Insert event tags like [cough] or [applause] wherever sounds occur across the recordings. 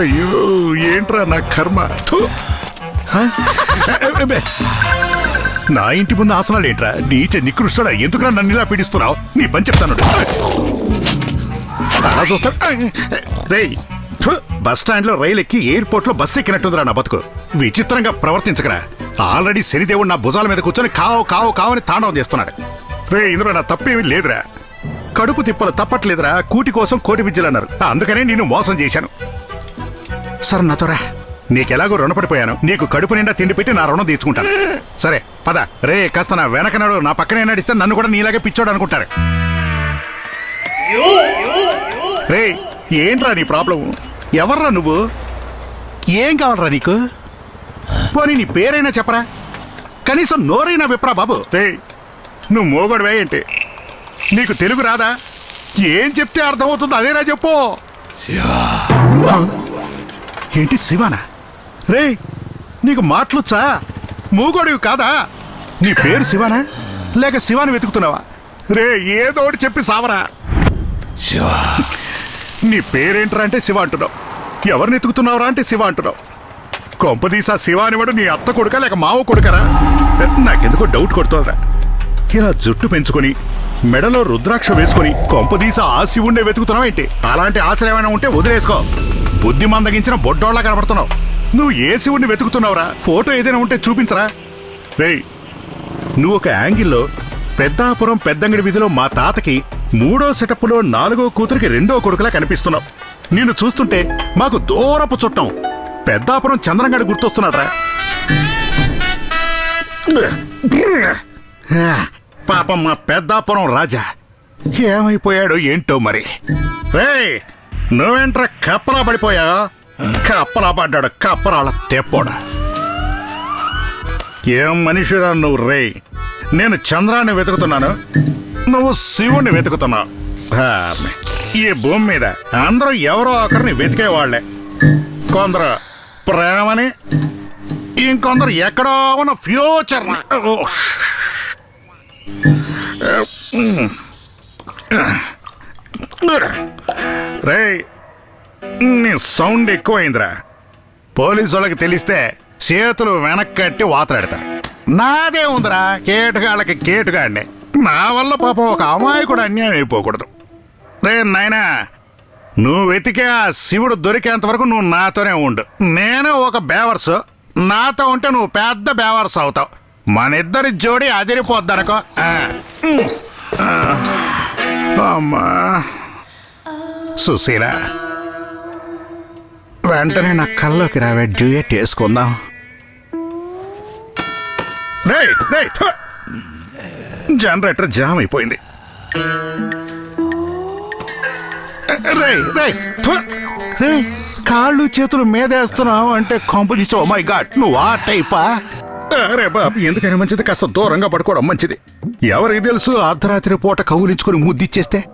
అయ్యో ఏంట్రా నా కర్మ? నా ఇంటి ముందు ఆసనాలు ఏంట్రా? నీచ నికృష్టుడా ఎందుకురా నన్ను ఇలా పీడిస్తున్నావు? నీ పని చెప్తాను. అలా చూస్తా. రేయ్ బస్ స్టాండ్లో రైలు ఎక్కి ఎయిర్పోర్ట్లో బస్ ఎక్కినట్టుందిరా నా బతుకు. విచిత్రంగా ప్రవర్తించకరా. ఆల్రెడీ శనిదేవుడు నా భుజాల మీద కూర్చొని కావు కావు కావు అని తాండవం చేస్తున్నాడు. రే ఇందులో నా తప్పేమీ లేదురా. కడుపు తిప్పలు తప్పట్లేదురా. కూటి కోసం కోటి విద్యలు అన్నారు. అందుకనే నేను మోసం చేశాను. సరే నాతోరా నీకెలాగో రుణపడిపోయాను. నీకు కడుపు నిండా తిండి పెట్టి నా రుణం తీర్చుకుంటాను. సరే పద. రే కాస్త నా వెనకనాడు నా పక్కనే నడిస్తే నన్ను కూడా నీలాగే పిచ్చోడు అనుకుంటారు. రే ఏంట్రా నీ ప్రాబ్లం ఎవర్రా నువ్వు? ఏం కావాలరా నీకు? పోనీ నీ పేరైనా చెప్పరా? కనీసం నోరైనా విప్రా బాబు. రే నువ్వు మోగొడవే ఏంటి? నీకు తెలుగు రాదా? ఏం చెప్తే అర్థమవుతుందో అదేనా చెప్పు. ఏంటి శివానా? రే నీకు మాటలొచ్చా మూగోడివి కాదా? నీ పేరు శివానా? లేక శివాని వెతుకుతున్నావా? రే ఏదో ఒకటి చెప్పి సావరా. నీ పేరేంట్రా అంటే శివ అంటున్నావు. ఎవరిని ఎతుకుతున్నావురా అంటే శివ అంటున్నావు. కొంపదీసా శివ అనేవాడు నీ అత్త కొడుక లేక మావ కొడుకరా? నాకెందుకో డౌట్ కొడుతోందిరా. ఇలా జుట్టు పెంచుకొని మెడలో రుద్రాక్ష వేసుకొని కొంపదీసా ఆ శివుణ్ణే వెతుకుతున్నావు ఏంటి? అలాంటి ఆశలు ఏమైనా ఉంటే వదిలేసుకో. బుద్ధి మందగించిన బొడ్డోళ్ళ కనబడుతున్నావు. నువ్వు ఏ శివుణ్ణి వెతుకుతున్నావురా? ఫోటో ఏదైనా ఉంటే చూపించరా? రేయ్ నువ్వు ఒక యాంగిల్లో పెద్దాపురం పెద్దంగడి వీధిలో మా తాతకి మూడో సెటప్లో నాలుగో కూతురికి రెండో కొడుకులా కనిపిస్తున్నావు. నిన్ను చూస్తుంటే మాకు దూరపు చుట్టం. పెద్దాపురం చంద్రంగడి గుర్తొస్తున్నాడ్రా. పాపం మా పెద్దాపురం రాజా. ఏమైపోయాడో ఏంటో మరి? రే నువ్వేంట్రా కప్పలా పడిపోయా? కప్పలా పడ్డాడు కప్పరాళ్ళ తెప్పోడా. ఏం మనిషిరా నువ్వు రే? నేను చంద్రాన్ని వెతుకుతున్నాను నువ్వు శివుణ్ణి వెతుకుతున్నావు. ఈ భూమి మీద అందరూ ఎవరో ఒకరిని వెతికేవాళ్ళే కొందరు ప్రేమని ఇంకొందరు ఎక్కడో ఉన్న ఫ్యూచర్ రే నీ సౌండ్ ఎక్కువైందిరా. పోలీసు వాళ్ళకి తెలిస్తే చేతులు వెనక్కట్టి వాతలాడతారు. నాదే ఉందిరా కేటుగాళ్ళకి కేటుగాడిని. నా వల్ల పాపం ఒక అమాయకుడు అన్యాయం అయిపోకూడదు. రే నాయనా నువ్వు వెతికే ఆ శివుడు దొరికేంత వరకు నువ్వు నాతోనే ఉండు. నేను ఒక బేవర్స్ నాతో ఉంటే నువ్వు పెద్ద బేవర్స్ అవుతావు. మన ఇద్దరి జోడి అదిరిపోద్దనుకో. అమ్మా. సుశీల వెంటనే నా కల్లోకి రావే డ్యూయట్ వేసుకుందాం. జనరేటర్ జామ్ అయిపోయింది. కాళ్ళు చేతులు మీదేస్తున్నావు అంటే కాంపోజిస్ ఓ మై గాడ్ నువ్వు ఆ టైపా? అరే బాబు ఎందుకైనా మంచిది కాస్త దూరంగా పడుకోవడం మంచిది. ఎవరికి తెలుసు అర్ధరాత్రి పూట కౌలించుకొని ముద్దిచ్చేస్తే?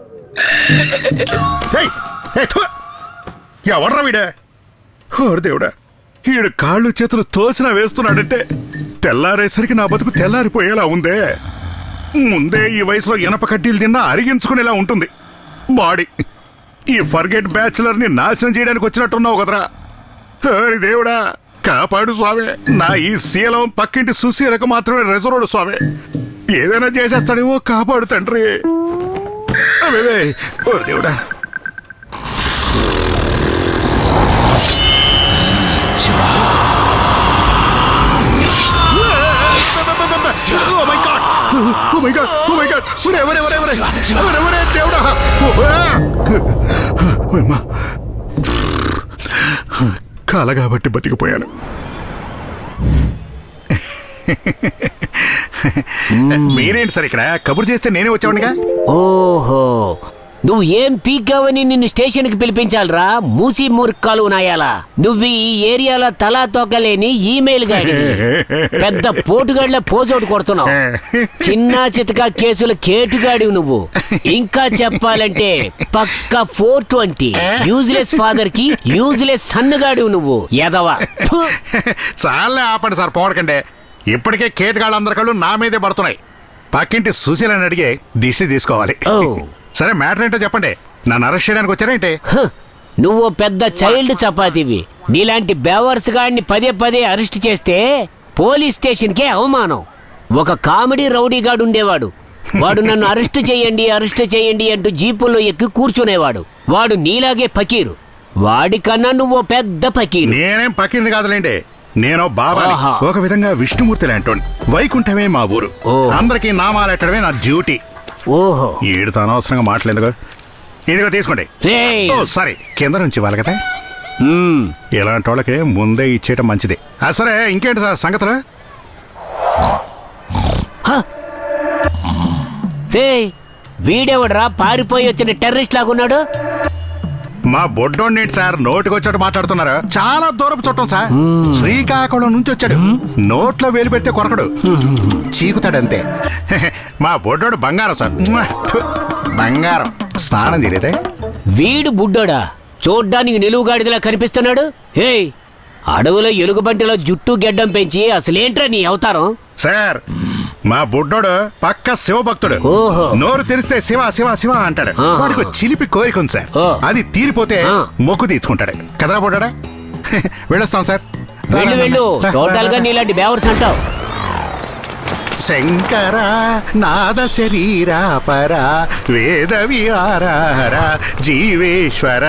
ఎవర్రా వీడే? ఓరి దేవుడా ఈడు కాళ్ళు చేతులు తోచిన వేస్తున్నాడంటే తెల్లారేసరికి నా బతుకు తెల్లారిపోయేలా ఉందే. ముందే ఈ వయసులో ఇనప కడ్డీలు తిన్నా అరిగించుకునేలా ఉంటుంది. బాడీ ఈ ఫర్గెట్ బ్యాచులర్ని నాశనం చేయడానికి వచ్చినట్టున్నావు కదరా. హరి దేవుడా కాపాడు స్వామి. నా ఈ శీలం పక్కింటి సుశీలకు మాత్రమే రిజర్వ్డ్ స్వామి. ఏదైనా చేసేస్తాడేమో కాపాడు తండ్రి. దేవుడా. కాల కాబట్టి బతికిపోయాను. [laughs] మీరేంటి సార్ ఇక్కడ? కబురు చేస్తే నేనే వచ్చావునిగా ఓహో. నువ్వు ఏం పీకావని నిన్ను స్టేషన్కి పిలిపించాలరా? మూసి మూర్ఖాలు నాయాలా నువ్వు ఈ ఏరియాలో తలా తొక్కలేని ఈమెయిల్ గాడి పెద్ద పోటుగాడిలో పోజోటు కొడుతున్నావు. చిన్న చితక కేసుల కేటుగాడివి నువ్వు. ఇంకా చెప్పాలంటే పక్క ఫోర్ ట్వంటీ. యూజ్లెస్ ఫాదర్కి యూజ్లెస్ సన్నుగాడివి నువ్వు. ఎదవా. [laughs] చాలే ఆపండి సార్ పోవడకండి ఇప్పటికే కేటగాళ్ళందరి కళ్ళు నా మీదే పడుతున్నాయి. పక్కింటి సుశీలని అడిగే దిశ తీసుకోవాలి. సరే మ్యాటర్ ఏంటో చెప్పండి. నన్ను అరెస్ట్ చేయడానికి వచ్చారేంటి నువ్వు పెద్ద చైల్డ్ చపాతీవి. నీలాంటి బేవర్స్ గాడిని పదే పదే అరెస్ట్ చేస్తే పోలీస్ స్టేషన్కే అవమానం. ఒక కామెడీ రౌడీగాడు ఉండేవాడు వాడు నన్ను అరెస్ట్ చేయండి అరెస్ట్ చేయండి అంటూ జీపుల్లో ఎక్కి కూర్చునేవాడు. వాడు నీలాగే ఫకీరు వాడికన్నా నువ్వు పెద్ద ఫకీరు నేనేం పక్కింది కాదులేండి. నేను బాబా ఆహా. ఒక విధంగా విష్ణుమూర్తి లాంటి వైకుంఠమే మా ఊరు. ఓ. అందరికీ నామాలెట్టడమే నా డ్యూటీ. ఓహో. ఈడుతో అనవసరంగా మాట్లాడేందుకు? ఇదిగో తీసుకోండి. రే ఓ సారీ. కింద నుంచి ఇవ్వాలి కదా? ఇలాంటి వాళ్ళకి ముందే ఇచ్చేయటం మంచిది. ఆ, సరే ఇంకేంటి సార్ సంగతులు? రే వీడెవడరా పారిపోయి వచ్చిన టెర్రరిస్ట్ లాగున్నాడు? మా బొడ్డోండి సార్ నోటికి వచ్చాడు మాట్లాడుతున్నారు? చాలా దూరపు చుట్టం సార్. శ్రీకాకుళం నుంచి వచ్చాడు. నోట్లో వేలు పెడితే కొరకడు. చీకుతాడంతే. [laughs] మా బొడ్డోడు బంగారం సార్. బంగారం. స్నానం చేయలేదే? వీడు బుడ్డోడా? చూడ్డానికి నిలువుగాడిదలా కనిపిస్తున్నాడు? ఏయ్ అడవిలో ఎలుగుబంటిలో జుట్టు గెడ్డం పెంచి అసలేంట్రా నీ అవతారం? సార్ మా బుడ్డోడు పక్క శివభక్తుడు. ఓహో. నోరు తెరిస్తే శివ శివ శివ అంటాడు. వాడికి చిలిపి కోరిక ఉంది సార్. అది తీరిపోతే. మొక్కు తీర్చుకుంటాడు. కదరా బుడ్డాడా? [laughs] వెళ్ళొస్తాం సార్. వెళ్ళు వెళ్ళు. టోటల్గా నీలాంటి బేవర్స్ అంటావు. శంకర నాద శరీరా పర వేద విహార జీవేశ్వర.